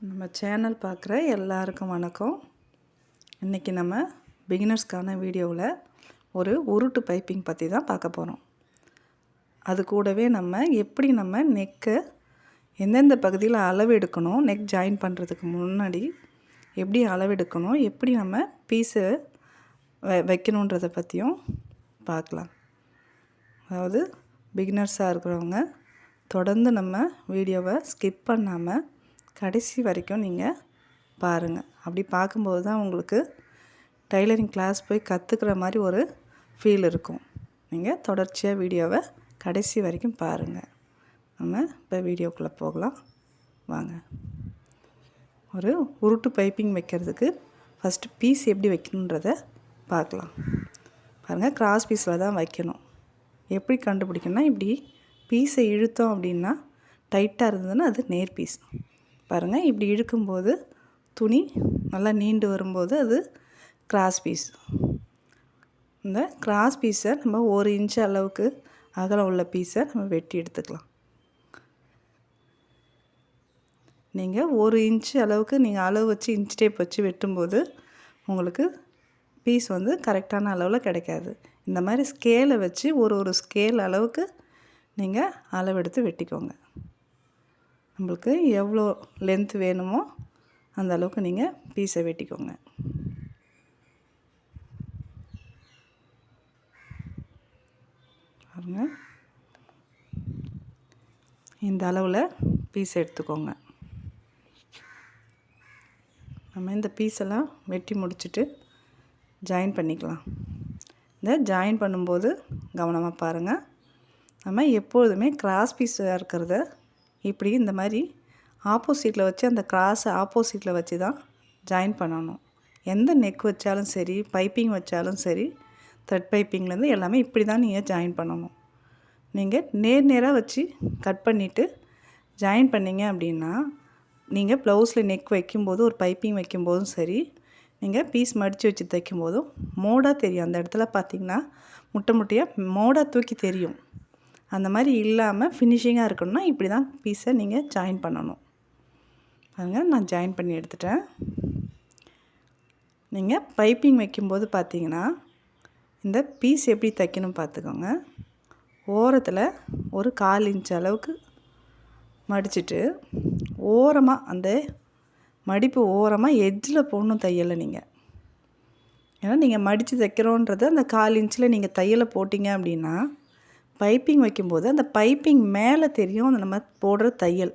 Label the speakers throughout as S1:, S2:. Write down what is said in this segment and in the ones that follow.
S1: நம்ம சேனல் பார்க்குற எல்லாருக்கும் வணக்கம். இன்றைக்கி நம்ம பிகினர்ஸ்க்கான வீடியோவில் ஒரு உருட்டு பைப்பிங் பற்றி தான் பார்க்க போகிறோம் அது கூடவே நம்ம எப்படி நம்ம நெக்கை எந்தெந்த பகுதியில் அளவு எடுக்கணும் நெக் ஜாயின் பண்ணுறதுக்கு முன்னாடி எப்படி அளவு எடுக்கணும் எப்படி நம்ம பீஸு வ வைக்கணுன்றதை பற்றியும் பார்க்கலாம். அதாவது பிகினர்ஸாக இருக்கிறவங்க தொடர்ந்து நம்ம வீடியோவை ஸ்கிப் பண்ணாமல் கடைசி வரைக்கும் நீங்கள் பாருங்கள் அப்படி பார்க்கும்போது தான் உங்களுக்கு டைலரிங் கிளாஸ் போய் கற்றுக்கிற மாதிரி ஒரு ஃபீல் இருக்கும். நீங்கள் தொடர்ச்சியாக வீடியோவை கடைசி வரைக்கும் பாருங்கள் நம்ம இப்போ வீடியோக்குள்ளே போகலாம். வாங்க. ஒரு உருட்டு பைப்பிங் வைக்கிறதுக்கு ஃபஸ்ட்டு பீஸ் எப்படி வைக்கணுன்றத பார்க்கலாம். பாருங்கள் கிராஸ் பீஸில் தான் வைக்கணும். எப்படி கண்டுபிடிக்கணும்னா இப்படி பீஸை இழுத்தோம் அப்படின்னா டைட்டாக இருந்ததுன்னா அது நேர் பீஸ் பாருங்கள் இப்படி இழுக்கும்போது துணி நல்லா நீண்டு வரும்போது அது கிராஸ் பீஸ் இந்த கிராஸ் பீஸை நம்ம ஒரு இன்ச் அளவுக்கு அகலம் உள்ள பீஸை நம்ம வெட்டி எடுத்துக்கலாம். நீங்கள் ஒரு இன்ச்சு அளவுக்கு நீங்கள் அளவு வச்சு இன்ச் டேப் வச்சு வெட்டும்போது உங்களுக்கு பீஸ் வந்து கரெக்டான அளவில் கிடைக்காது. இந்த மாதிரி ஸ்கேலை வச்சு ஒரு ஒரு ஸ்கேல் அளவுக்கு நீங்கள் அளவெடுத்து வெட்டிக்கோங்க. நம்மளுக்கு எவ்வளோ லென்த் வேணுமோ அந்த அளவுக்கு நீங்கள் பீஸை வெட்டிக்கோங்க. பாருங்க. இந்த அளவில் பீஸ் எடுத்துக்கோங்க. நம்ம இந்த பீஸெல்லாம் வெட்டி முடிச்சுட்டு ஜாயின் பண்ணிக்கலாம். இந்த ஜாயின் பண்ணும்போது கவனமாக பாருங்கள் நம்ம எப்பொழுதுமே கிராஸ் பீஸாக இருக்கிறத இப்படி இந்த மாதிரி ஆப்போசிட்டில் வச்சு அந்த கிராஸை ஆப்போசிட்டில் வச்சு தான் ஜாயின் பண்ணணும். எந்த நெக் வச்சாலும் சரி பைப்பிங் வச்சாலும் சரி த்ரெட் பைப்பிங்லேருந்து எல்லாமே இப்படி தான் நீங்கள் ஜாயின் பண்ணணும். நீங்கள் நேர் நேராக வச்சு கட் பண்ணிவிட்டு ஜாயின் பண்ணிங்க அப்படின்னா நீங்கள் ப்ளவுஸில் நெக் வைக்கும்போது ஒரு பைப்பிங் வைக்கும்போதும் சரி நீங்கள் பீஸ் மடித்து வச்சு தைக்கும்போதும் மோடாக தெரியும். அந்த இடத்துல பார்த்தீங்கன்னா முட்டை முட்டையாக மோடாக தூக்கி தெரியும். அந்த மாதிரி இல்லாமல் ஃபினிஷிங்காக இருக்கணும்னா இப்படி தான் பீஸை நீங்கள் ஜாயின் பண்ணணும். பாருங்கள் நான் ஜாயின் பண்ணி எடுத்துட்டேன். நீங்கள் பைப்பிங் வைக்கும்போது பார்த்தீங்கன்னா இந்த பீஸ் எப்படி தைக்கணும் பார்த்துக்கோங்க ஓரத்தில் ஒரு கால் இன்ச் அளவுக்கு மடிச்சுட்டு ஓரமாக அந்த மடிப்பு ஓரமாக எட்ஜில் போடணும் தையலை நீங்கள் ஏன்னா நீங்கள் மடித்து தைக்கிறோன்றது அந்த கால் இன்ச்சில் நீங்கள் தையலை போட்டிங்க அப்படின்னா பைப்பிங் வைக்கும்போது அந்த பைப்பிங் மேலே தெரியும் அந்த நம்ம போடுற தையல்.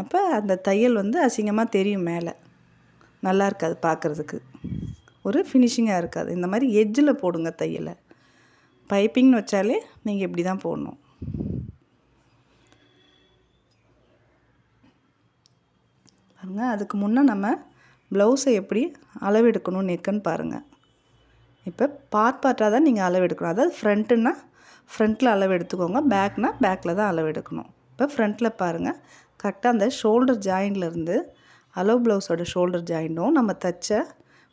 S1: அப்போ அந்த தையல் வந்து அசிங்கமாக தெரியும் மேலே. நல்லா இருக்காது பார்க்குறதுக்கு. ஒரு ஃபினிஷிங்காக இருக்காது. இந்த மாதிரி எஜ்ஜில் போடுங்க தையலை. பைப்பிங்னு வச்சாலே நீங்கள் இப்படி தான் போடணும். பாருங்கள் அதுக்கு முன்னே நம்ம ப்ளவுஸை எப்படி அளவெடுக்கணும் நெக்குன்னு பாருங்கள் இப்போ பார்ட் பார்ட்டாக தான் நீங்கள் அளவெடுக்கணும். அதாவது ஃப்ரண்ட்டுன்னா ஃப்ரண்ட்டில் அளவு எடுத்துக்கோங்க. பேக்னா பேக்கில் தான் அளவு எடுக்கணும். இப்போ ஃப்ரண்ட்டில் பாருங்கள் கரெக்டாக அந்த ஷோல்டர் ஜாயின்லேருந்து அளவு ப்ளவுஸோட ஷோல்டர் ஜாயிண்டும் நம்ம தைச்ச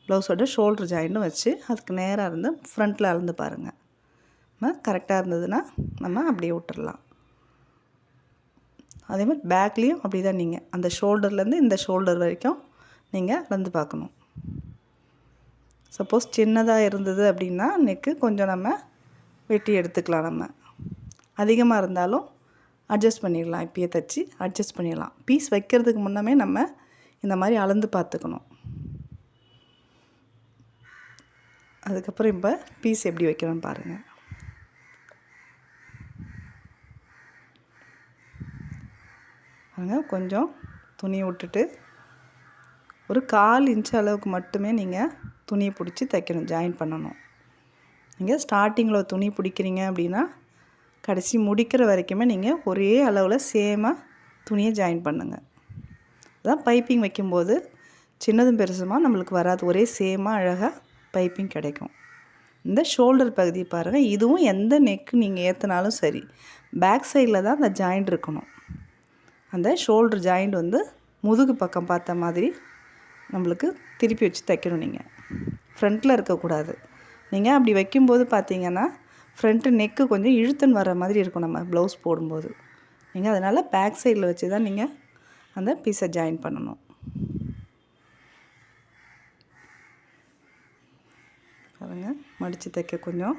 S1: ப்ளவுஸோட ஷோல்டர் ஜாயிண்டும் வச்சு அதுக்கு நேராக இருந்து ஃப்ரண்ட்டில் அளந்து பாருங்கள் நம்ம கரெக்டாக இருந்ததுன்னா நம்ம அப்படியே விட்டுறலாம். அதே மாதிரி பேக்லேயும் அப்படி தான் நீங்கள் அந்த ஷோல்டர்லேருந்து இந்த ஷோல்டர் வரைக்கும் நீங்கள் அளந்து பார்க்கணும். சப்போஸ் சின்னதாக இருந்தது அப்படின்னா நெக்கு கொஞ்சம் நம்ம வெட்டி எடுத்துக்கலாம் நம்ம. அதிகமாக இருந்தாலும் அட்ஜஸ்ட் பண்ணிடலாம். இப்பயே தைச்சி அட்ஜஸ்ட் பண்ணிடலாம். பீஸ் வைக்கிறதுக்கு முன்னமே நம்ம இந்த மாதிரி அளந்து பார்த்துக்கணும். அதுக்கப்புறம் இப்போ பீஸ் எப்படி வைக்கணும்னு பாருங்கள் பாருங்கள் கொஞ்சம் துணியை விட்டுட்டு ஒரு கால் இன்ச் அளவுக்கு மட்டுமே நீங்கள் துணியை பிடிச்சி தைக்கணும் ஜாயின் பண்ணணும். நீங்கள் ஸ்டார்டிங்கில் துணி பிடிக்கிறீங்க அப்படின்னா கடைசி முடிக்கிற வரைக்குமே நீங்கள் ஒரே அளவில் சேமாக துணியை ஜாயின் பண்ணுங்கள் அதான் பைப்பிங் வைக்கும்போது சின்னதும் பெருசுமாக நம்மளுக்கு வராது. ஒரே சேமாக அழகாக பைப்பிங் கிடைக்கும். இந்த ஷோல்டர் பகுதி பாருங்கள் இதுவும் எந்த நெக்கு நீங்கள் ஏற்றினாலும் சரி பேக் சைடில் தான் அந்த ஜாயிண்ட் இருக்கணும். அந்த ஷோல்டர் ஜாயிண்ட் வந்து முதுகு பக்கம் பார்த்த மாதிரி நம்மளுக்கு திருப்பி வச்சு தைக்கணும் நீங்கள் ஃப்ரண்ட்டில் இருக்கக்கூடாது. நீங்கள் அப்படி வைக்கும்போது பார்த்தீங்கன்னா ஃப்ரண்ட்டு நெக்கு கொஞ்சம் இழுத்துன்னு வர மாதிரி இருக்கும் நம்ம ப்ளவுஸ் போடும்போது. நீங்கள் அதனால் பேக் சைடில் வச்சு தான் நீங்கள் அந்த பீஸை ஜாயின் பண்ணணும். பாருங்கள் மடித்து தைக்க கொஞ்சம்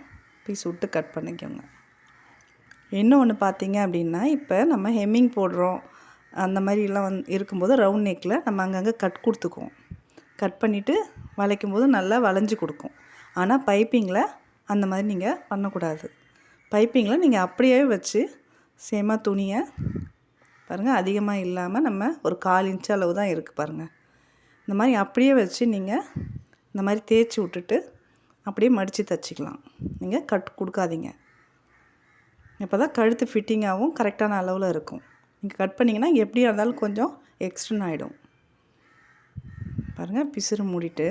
S1: பீஸ் விட்டு கட் பண்ணிக்கோங்க. இன்னொன்று பார்த்தீங்க அப்படின்னா இப்போ நம்ம ஹெம்மிங் போடுறோம். அந்த மாதிரிலாம் வந் இருக்கும்போது ரவுண்ட் நெக்கில் நம்ம அங்கங்கே கட் கொடுத்துக்குவோம். கட் பண்ணிவிட்டு வளைக்கும் போது நல்லா வளைஞ்சு கொடுக்கும். ஆனால் பைப்பிங்கில் அந்த மாதிரி நீங்கள் பண்ணக்கூடாது. பைப்பிங்கில் நீங்கள் அப்படியே வச்சு சேமாக துணியை பாருங்கள் அதிகமாக இல்லாமல் நம்ம ஒரு கால் இன்ச் அளவு தான் இருக்குது பாருங்கள் இந்த மாதிரி அப்படியே வச்சு நீங்கள் இந்த மாதிரி தேய்ச்சி விட்டுட்டு அப்படியே மடித்து தைச்சிக்கலாம். நீங்கள் கட் கொடுக்காதீங்க. இப்போ தான் கழுத்து ஃபிட்டிங்காகவும் கரெக்டான அளவில் இருக்கும். நீங்கள் கட் பண்ணிங்கன்னா எப்படியா இருந்தாலும் கொஞ்சம் எக்ஸ்டன் ஆகிடும் பாருங்கள் பிசுறு மூடிட்டு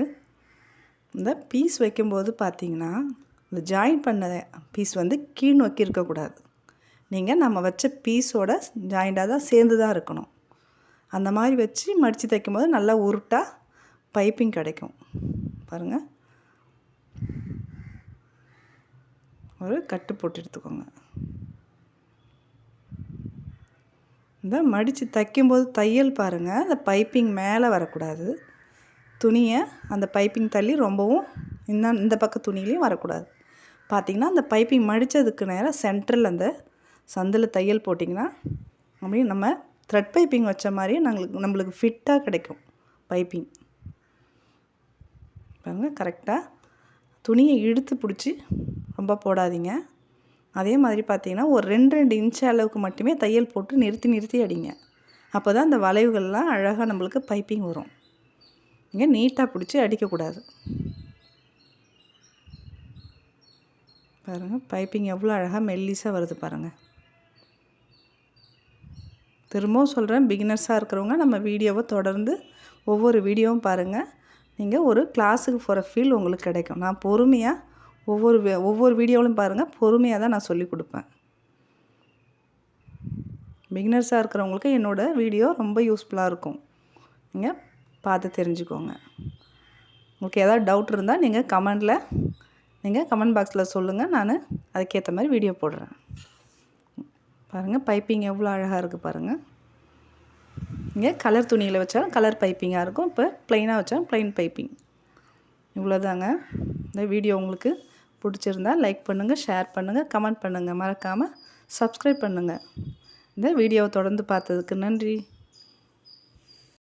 S1: இந்த பீஸ் வைக்கும்போது பார்த்தீங்கன்னா இந்த ஜாயின் பண்ண பீஸ் வந்து கீழ் நோக்கி இருக்கக்கூடாது. நீங்கள் நம்ம வச்ச பீஸோட ஜாயிண்டாக தான் சேர்ந்து தான் இருக்கணும். அந்த மாதிரி வச்சு மடித்து தைக்கும்போது நல்லா உருட்டாக பைப்பிங் கிடைக்கும். பாருங்கள் ஒரு கட்டு போட்டு எடுத்துக்கோங்க. இந்த மடித்து தைக்கும்போது தையல் பாருங்கள் அந்த பைப்பிங் மேலே வரக்கூடாது. துணியை அந்த பைப்பிங் தள்ளி ரொம்பவும் இந்த இந்த பக்கம் துணியிலையும் வரக்கூடாது. பார்த்திங்கன்னா அந்த பைப்பிங் மடித்ததுக்கு நேராக சென்ட்ரல் அந்த சந்தில் தையல் போட்டிங்கன்னா அப்படியே நம்ம த்ரெட் பைப்பிங் வச்ச மாதிரியே நம்மளுக்கு நம்மளுக்கு ஃபிட்டாக கிடைக்கும் பைப்பிங். பாருங்க கரெக்டாக துணியை இழுத்து பிடிச்சி ரொம்ப போடாதீங்க. அதே மாதிரி பார்த்தீங்கன்னா ஒரு ரெண்டு ரெண்டு இன்ச் அளவுக்கு மட்டுமே தையல் போட்டு நிறுத்தி நிறுத்தி அடிங்க. அப்போ தான் அந்த வளைவுகள்லாம் அழகாக நம்மளுக்கு பைப்பிங் வரும். இங்கே நீட்டாக பிடிச்சி அடிக்கக்கூடாது பாருங்கள் பைப்பிங் எவ்வளோ அழகாக மெல்லிஸாக வருது பாருங்கள் திரும்பவும் சொல்கிறேன் பிகினர்ஸாக இருக்கிறவங்க நம்ம வீடியோவை தொடர்ந்து ஒவ்வொரு வீடியோவும் பாருங்கள் நீங்கள் ஒரு கிளாஸுக்கு போகிற ஃபீல் உங்களுக்கு கிடைக்கும். நான் பொறுமையாக ஒவ்வொரு ஒவ்வொரு வீடியோவிலும் பாருங்கள் பொறுமையாக தான் நான் சொல்லி கொடுப்பேன். பிகினர்ஸாக இருக்கிறவங்களுக்கு என்னோடய வீடியோ ரொம்ப யூஸ்ஃபுல்லாக இருக்கும். நீங்கள் பார்த்து தெரிஞ்சுக்கோங்க. உங்களுக்கு ஏதாவது டவுட் இருந்தால் நீங்கள் கமெண்டில் நீங்கள் கமெண்ட் பாக்ஸில் சொல்லுங்கள் நான் அதுக்கேற்ற மாதிரி வீடியோ போடுறேன். பாருங்கள் பைப்பிங் எவ்வளோ அழகாக இருக்குது பாருங்கள் இங்கே கலர் துணியில் வச்சாலும் கலர் பைப்பிங்காக இருக்கும். இப்போ ப்ளைனாக வச்சாலும் ப்ளைன் பைப்பிங் இவ்வளோதாங்க இந்த வீடியோ உங்களுக்கு பிடிச்சிருந்தா லைக் பண்ணுங்கள் ஷேர் பண்ணுங்கள் கமெண்ட் பண்ணுங்கள் மறக்காமல் சப்ஸ்கிரைப் பண்ணுங்கள் இந்த வீடியோவை தொடர்ந்து பார்த்ததுக்கு நன்றி.